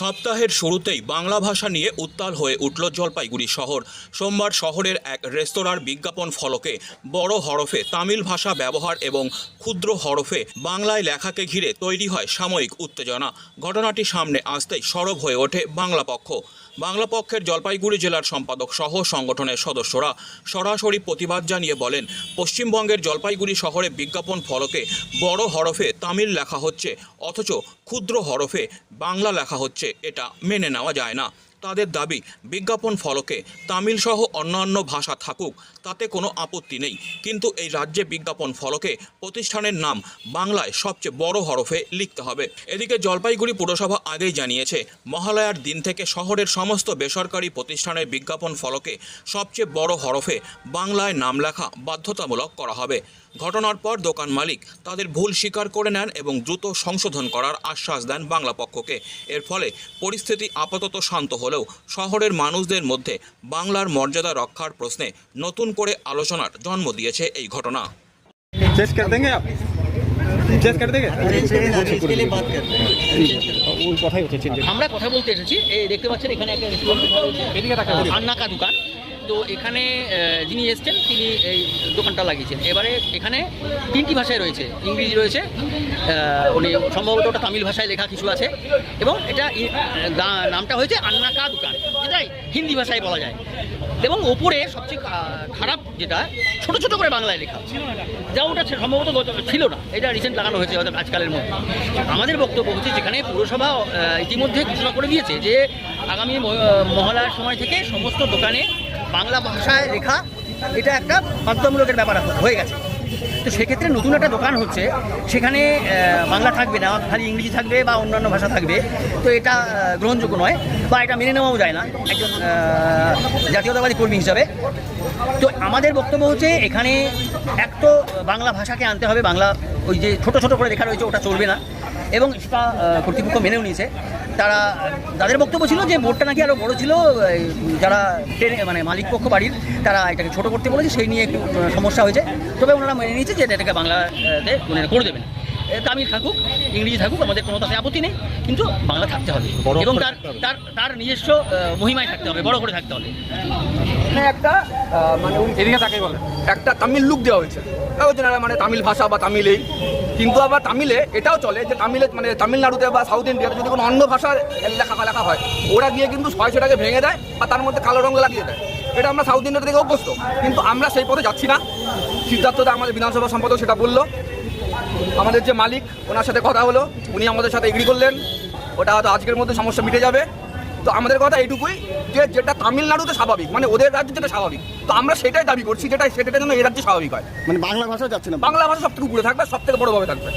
সপ্তাহের শুরুতেই বাংলা ভাষা নিয়ে উত্তাল হয়ে উঠল জলপাইগুড়ি শহর। সোমবার শহরের এক রেস্তোরাঁর বিজ্ঞাপন ফলকে বড় হরফে তামিল ভাষা ব্যবহার এবং ক্ষুদ্র হরফে বাংলায় লেখাকে ঘিরে তৈরি হয় সাময়িক উত্তেজনা। ঘটনাটি সামনে আসতেই সরব হয়ে ওঠে বাংলা পক্ষ। বাংলা পক্ষের জলপাইগুড়ি জেলার সম্পাদক সহ সংগঠনের সদস্যরা সরাসরি প্রতিবাদ জানিয়ে বলেন, পশ্চিমবঙ্গের জলপাইগুড়ি শহরে বিজ্ঞাপন ফলকে বড় হরফে তামিল লেখা হচ্ছে, অথচ ক্ষুদ্র হরফে বাংলা লেখা হচ্ছে। এটা মেনে নেওয়া যায় না। তাদের দাবি, বিজ্ঞাপন ফলকে তামিল সহ অন্যান্য ভাষা থাকুক, তাতে কোনো আপত্তি নেই। কিন্তু এই রাজ্যে বিজ্ঞাপন ফলকে প্রতিষ্ঠানের নাম বাংলায় সবচেয়ে বড় হরফে লিখতে হবে। এদিকে জলপাইগুড়ি পুরসভা আগেই জানিয়েছে, মহালয়ার দিন থেকে শহরের সমস্ত বেসরকারি প্রতিষ্ঠানের বিজ্ঞাপন ফলকে সবচেয়ে বড় হরফে বাংলায় নাম লেখা বাধ্যতামূলক করা হবে। ঘটনার পর দোকান মালিক তাদের ভুল স্বীকার করে নেন এবং দ্রুত সংশোধন করার আশ্বাস দেন বাংলা পক্ষকে এর ফলে পরিস্থিতি আপাতত শান্ত হলেও শহরের মানুষদের মধ্যে বাংলার মর্যাদা রক্ষার প্রশ্নে নতুন করে আলোচনার জন্ম দিয়েছে এই ঘটনা चेक कर देंगे आप चेक कर देंगे इसके लिए बात करते हैं वो কথাই হচ্ছে চেঞ্জ আমরা কথা বলতে এসেছি এই দেখতে পাচ্ছেন এখানে একটা রেস্টুরেন্ট আন্নাকা দোকান তো এখানে যিনি এসছেন, তিনি এই দোকানটা লাগিয়েছেন। এবারে এখানে তিনটি ভাষায় রয়েছে। ইংরেজি রয়েছে উনি সম্ভবত ওটা তামিল ভাষায় লেখা কিছু আছে, এবং এটা নামটা হয়েছে আন্নাকা দোকান, যেটাই হিন্দি ভাষায় বলা যায়। এবং ওপরে সবচেয়ে খারাপ যেটা, ছোট ছোট করে বাংলায় লেখা। যা ওটা সম্ভবত ছিল না, এটা রিসেন্ট লাগানো হয়েছে হয়তো আজকালের মধ্যে। আমাদের বক্তব্য হচ্ছে যেখানে পুরসভা ইতিমধ্যে ঘোষণা করে দিয়েছে যে আগামী মহলার সময় থেকে সমস্ত দোকানে বাংলা ভাষায় লেখা, এটা একটা বাধ্যতামূলকের ব্যাপার হয়ে গেছে। তো সেক্ষেত্রে নতুন একটা দোকান হচ্ছে, সেখানে বাংলা থাকবে না, খালি ইংরেজি থাকবে বা অন্যান্য ভাষা থাকবে। তো এটা গ্রহণযোগ্য নয় বা এটা মেনে নেওয়াও যায় না, একজন জাতীয়তাবাদী কর্মী হিসাবে। তো আমাদের বক্তব্য হচ্ছে, এখানে এক তো বাংলা ভাষাকে আনতে হবে, বাংলা ওই যে ছোট ছোট করে লেখা রয়েছে, ওটা চলবে না। এবং সেটা কর্তৃপক্ষ মেনেও নিয়েছে। তারা তাদের বক্তব্য ছিল যে বোর্ডটা নাকি আরও বড় ছিল যারা ট্রেনে মানে মালিক পক্ষ বাড়ির তারা এটাকে ছোট করতে বলেছে সেই নিয়ে একটু সমস্যা হয়েছে। তবে ওনারা মেনে নিয়েছে যে এটাকে বাংলাতে উনি করে দেবেন। তামিল থাকুক ইংরেজি থাকুক আমাদের কোনো তাতে আপত্তি নেই কিন্তু বাংলা থাকতে হবে। এবং তার তার তার নিজস্ব মহিমায় থাকতে হবে বড় করে থাকতে হবে। একটা মানে এদিকে তাকে বলে একটা তামিল লুক দেওয়া হয়েছে। না মানে তামিল ভাষা বা তামিলেই। কিন্তু আবার তামিলে এটাও চলে যে তামিলে মানে তামিলনাড়ুতে বা সাউথ ইন্ডিয়াতে যদি কোনো অন্য ভাষার লেখা লেখা হয়, ওরা গিয়ে কিন্তু ছয় ভেঙে দেয় বা তার মধ্যে কালো রঙ লাগিয়ে দেয়। এটা আমরা সাউথ ইন্ডিয়া থেকে অভ্যস্ত। কিন্তু আমরা সেই পথে যাচ্ছি না। সিদ্ধার্থদা আমাদের বিধানসভা সম্পাদক সেটা বলল। আমাদের যে মালিক, ওনার সাথে কথা হলো। উনি আমাদের সাথে এগ্রি করলেন। ওটা হয়তো আজকের মধ্যে সমস্যা মিটে যাবে। তো আমাদের কথা এইটুকুই যে যেটা তামিলনাড়ুতে স্বাভাবিক মানে ওদের রাজ্যে যেটা স্বাভাবিক। তো আমরা সেটাই দাবি করছি যেটা সেটা যেন এই রাজ্যে স্বাভাবিক হয়। মানে বাংলা ভাষা যাচ্ছে না। বাংলা ভাষা সব থেকে উপরে থাকবে সব থেকে বড়োভাবে থাকবে।